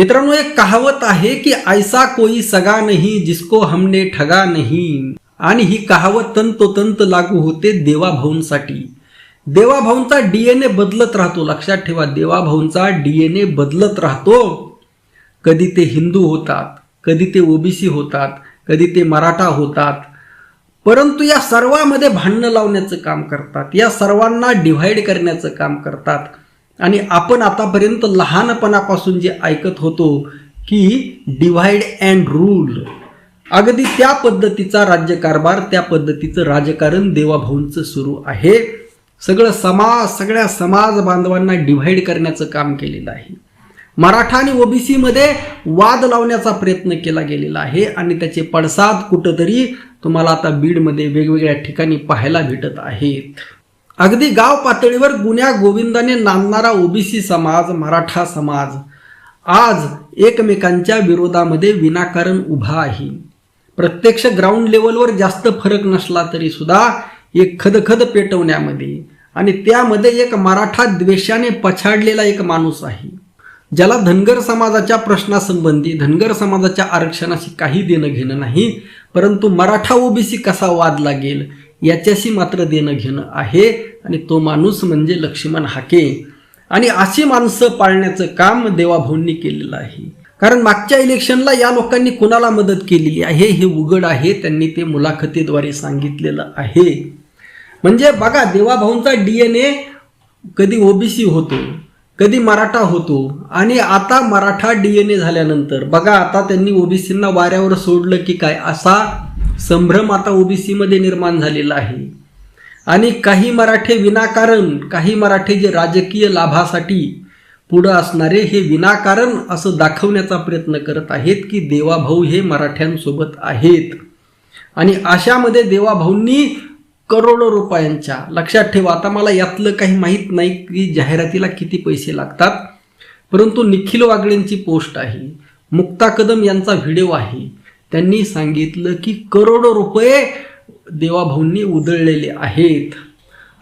मित्रांनो एक कहावत आहे की ऐसा कोई सगा नहीं जिसको हमने ठगा नहीं. आणि ही कहावत तंतोतंत लागू होते देवाभाऊंसाठी देवाभाऊंचा डीएनए बदलत राहतो. लक्षात ठेवा देवाभाऊंचा डीएनए बदलत राहतो. कधी ते हिंदू होतात कधी ते ओबीसी होतात कधी ते मराठा होतात. परंतु या सर्वामध्ये भांडणं लावण्याचं काम करतात या सर्वांना डिव्हाइड करण्याचं काम करतात. आणि आपण आतापर्यंत लहानपणापासून जे ऐकत होतो की डिव्हाइड अँड रूल अगदी त्या पद्धतीचा राज्यकारभार त्या पद्धतीचं राजकारण देवाभाऊंचं सुरू आहे. सगळं समाज सगळ्या समाज बांधवांना डिव्हाइड करण्याचं काम केलेलं आहे. मराठा आणि ओबीसीमध्ये वाद लावण्याचा प्रयत्न केला गेलेला आहे आणि त्याचे पडसाद कुठंतरी तुम्हाला आता बीडमध्ये वेगवेगळ्या ठिकाणी पाहायला भेटत आहेत. अगदी गाव पातळीवर गुन्ह्या गोविंदाने नांदणारा ओबीसी समाज मराठा समाज. आज एकमेकांच्या विरोधामध्ये विनाकारण उभा आहे. प्रत्यक्ष ग्राउंड लेवलवर जास्त फरक नसला तरी सुद्धा एक खदखद पेटवण्यामध्ये आणि त्यामध्ये एक मराठा द्वेषाने पछाडलेला एक माणूस आहे. ज्याला धनगर समाजाच्या प्रश्नासंबंधी धनगर समाजाच्या आरक्षणाशी काही देणं घेणं नाही परंतु मराठा ओबीसी कसा वाद लागेल याच्याशी मात्र देणं घेणं आहे. आणि तो माणूस म्हणजे लक्ष्मण हाके. आणि अशी माणसं पाळण्याचं काम देवाभाऊंनी केलेलं आहे. कारण मागच्या इलेक्शनला या लोकांनी कुणाला मदत केलेली आहे? हे उघड आहे. त्यांनी ते मुलाखतीद्वारे सांगितलेलं आहे. म्हणजे बघा देवाभाऊंचा डी एन ए कधी ओबीसी होतो कधी मराठा होतो. आणि आता मराठा डी एन ए झाल्यानंतर बघा आता त्यांनी ओबीसींना वाऱ्यावर सोडलं की काय? असा संभ्रम आता ओबीसीमध्ये निर्माण झालेला आहे. आणि काही मराठे विनाकारण काही मराठे जे राजकीय लाभासाठी पुढं असणारे हे विनाकारण असं दाखवण्याचा प्रयत्न करत आहेत की देवाभाऊ हे मराठ्यांसोबत आहेत. आणि अशामध्ये देवाभाऊंनी करोडो रुपयांच्या लक्षात ठेवा आता मला यातलं काही माहीत नाही की जाहिरातीला किती पैसे लागतात परंतु निखिल वागळेंची पोस्ट आहे. मुक्ता कदम यांचा व्हिडिओ आहे. त्यांनी सांगितलं की करोडो रुपये देवाभाऊंनी उधळलेले आहेत.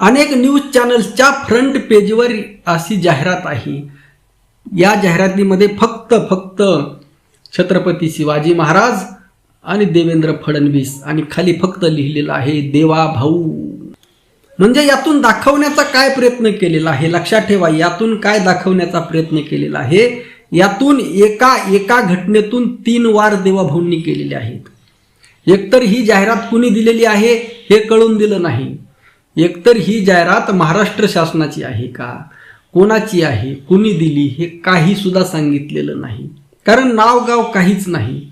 अनेक न्यूज चॅनल्सच्या फ्रंट पेजवर अशी जाहिरात आहे. या जाहिरातीमध्ये फक्त फक्त छत्रपती शिवाजी महाराज आणि देवेंद्र फडणवीस आणि खाली फक्त लिहिलेलं आहे देवा भाऊ म्हणजे यातून दाखवण्याचा काय प्रयत्न केलेला आहे? लक्षात ठेवा यातून काय दाखवण्याचा प्रयत्न केलेला आहे? यातून एका एका घटनेतून तीन वार देवाभाऊंनी केलेले आहेत. एकतर ही जाहिरात कुणी दिलेली आहे हे कळून दिलं नाही. एकतर ही जाहिरात महाराष्ट्र शासनाची आहे का? कोणाची आहे? कुणी दिली? हे काही सुद्धा सांगितलेलं नाही. कारण नाव गाव काहीच नाही.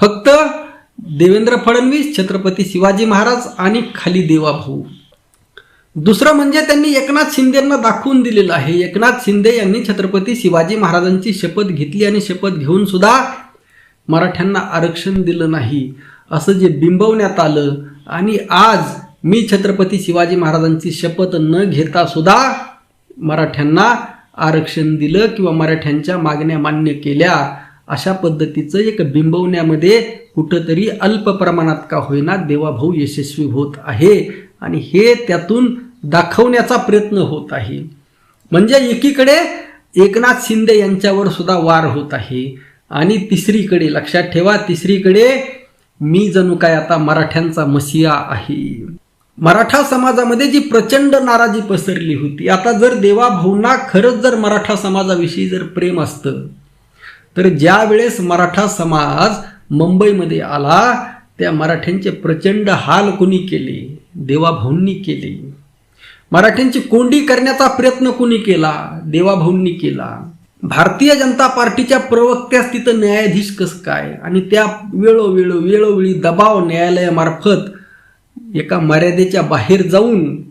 फक्त देवेंद्र फडणवीस छत्रपती शिवाजी महाराज आणि खाली देवाभाऊ. दुसरं म्हणजे त्यांनी एकनाथ शिंदेंना दाखवून दिलेलं आहे. एकनाथ शिंदे यांनी छत्रपती शिवाजी महाराजांची शपथ घेतली आणि शपथ घेऊन सुद्धा मराठ्यांना आरक्षण दिलं नाही. असं जे बिंबवण्यात आलं आणि आज मी छत्रपती शिवाजी महाराजांची शपथ न घेता सुद्धा मराठ्यांना आरक्षण दिलं किंवा मराठ्यांच्या मागण्या मान्य केल्या अशा पद्धतीचं एक बिंबवण्यामध्ये कुठंतरी अल्प प्रमाणात का होईना देवाभाऊ यशस्वी होत आहे. आणि हे त्यातून दाखवण्याचा प्रयत्न होत आहे. म्हणजे एकीकडे एकनाथ शिंदे यांच्यावर सुद्धा वार होत आहे आणि तिसरीकडे लक्षात ठेवा तिसरीकडे मी जणू काय आता मराठ्यांचा मसिया आहे. मराठा समाजामध्ये जी प्रचंड नाराजी पसरली होती आता जर देवाभाऊंना खरंच जर मराठा समाजाविषयी जर प्रेम असतं तर ज्या वेळेस मराठा समाज मुंबईमध्ये आला त्या मराठ्यांचे प्रचंड हाल कुणी केले? देवाभाऊंनी केले. मराठ्यांची कोंडी करण्याचा प्रयत्न कुणी केला? देवाभाऊंनी केला. भारतीय जनता पार्टीच्या प्रवक्त्यास तिथं न्यायाधीश कसं काय? आणि त्या वेळोवेळो वेळोवेळी दबाव न्यायालयामार्फत एका मर्यादेच्या बाहेर जाऊन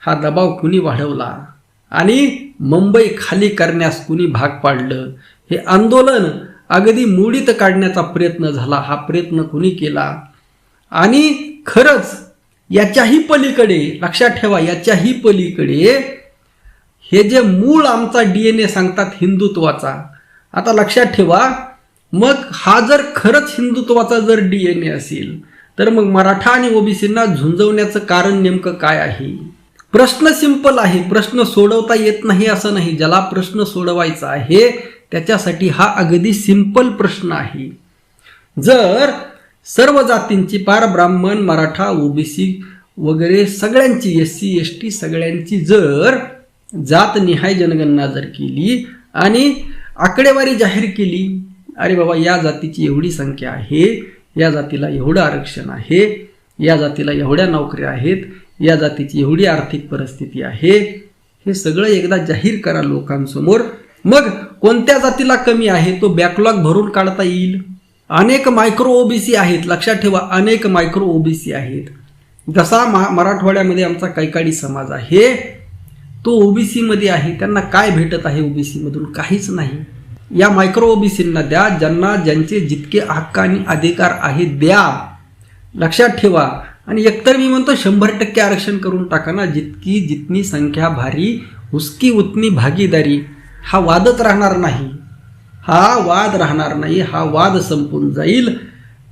हा दबाव कुणी वाढवला? आणि मुंबई खाली करण्यास कुणी भाग पाडलं? हे आंदोलन अगदी मुडीत काढण्याचा प्रयत्न झाला. हा प्रयत्न कुणी केला? आणि खरंच याच्याही पलीकडे लक्षात ठेवा याच्याही पलीकडे हे जे मूळ आमचा डीएनए सांगतात हिंदुत्वाचा आता लक्षात ठेवा मग हा जर खरंच हिंदुत्वाचा जर डीएनए असेल तर मग मराठा आणि ओबीसींना झुंजवण्याचं कारण नेमकं काय आहे? प्रश्न सिंपल आहे प्रश्न सोडवता येत नाही असं नाही ज्याला प्रश्न सोडवायचा आहे त्याच्यासाठी हा अगदी सिंपल प्रश्न आहे. जर सर्व जातींची पार ब्राह्मण मराठा ओबीसी वगैरे सगळ्यांची एस सी एस टी सगळ्यांची जर जातनिहाय जनगणना जर केली आणि आकडेवारी जाहीर केली अरे बाबा या जातीची एवढी संख्या आहे या जातीला एवढं आरक्षण आहे या जातीला एवढ्या नोकऱ्या आहेत या जातीची एवढी आर्थिक परिस्थिती आहे हे सगळं एकदा जाहीर करा लोकांसमोर. मग कोणत्या जातीला कमी आहे तो बॅकलॉग भरून काढता येईल? अनेक मायक्रो ओबीसी आहेत. लक्षात ठेवा अनेक मायक्रो ओबीसी आहेत. जसा मा मराठवाड्यामध्ये आमचा कैकाडी समाज आहे तो ओबीसीमध्ये आहे. त्यांना काय भेटत आहे ओबीसीमधून? काहीच नाही. या मायक्रो ओबीसींना द्या. ज्यांना ज्यांचे जितके हक्क आणि अधिकार आहेत द्या. लक्षात ठेवा. आणि एकतर मी म्हणतो शंभर टक्के आरक्षण करून टाका ना. जितकी जितनी संख्या भारी उसकी उतनी भागीदारी हा वादच राहणार नाही. हा वाद राहणार नाही हा वाद संपून जाईल.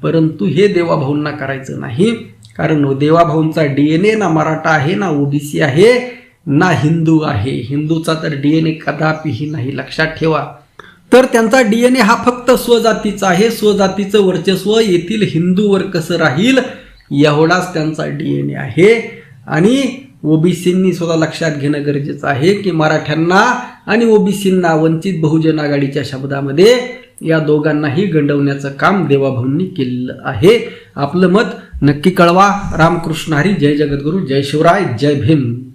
परंतु हे देवाभाऊंना करायचं नाही. कारण देवाभाऊंचा डी एन ए ना मराठा आहे ना ओबीसी आहे ना हिंदू आहे. हिंदूचा तर डी एन ए कदापिही नाही लक्षात ठेवा. तर त्यांचा डी एन ए हा फक्त स्वजातीचा आहे. स्वजातीचं वर्चस्व येथील हिंदूवर कसं राहील एवढाच त्यांचा डी एन ए आहे. आणि ओबीसींनी सुद्धा लक्षात घेणं गरजेचं आहे की मराठ्यांना आणि ओबीसींना वंचित बहुजन आघाडीच्या शब्दामध्ये या दोघांनाही गंडवण्याचं काम देवाभाऊंनी केलेलं आहे. आपलं मत नक्की कळवा. रामकृष्ण हरी. जय जगद्गुरू. जय शिवराय. जय भीम.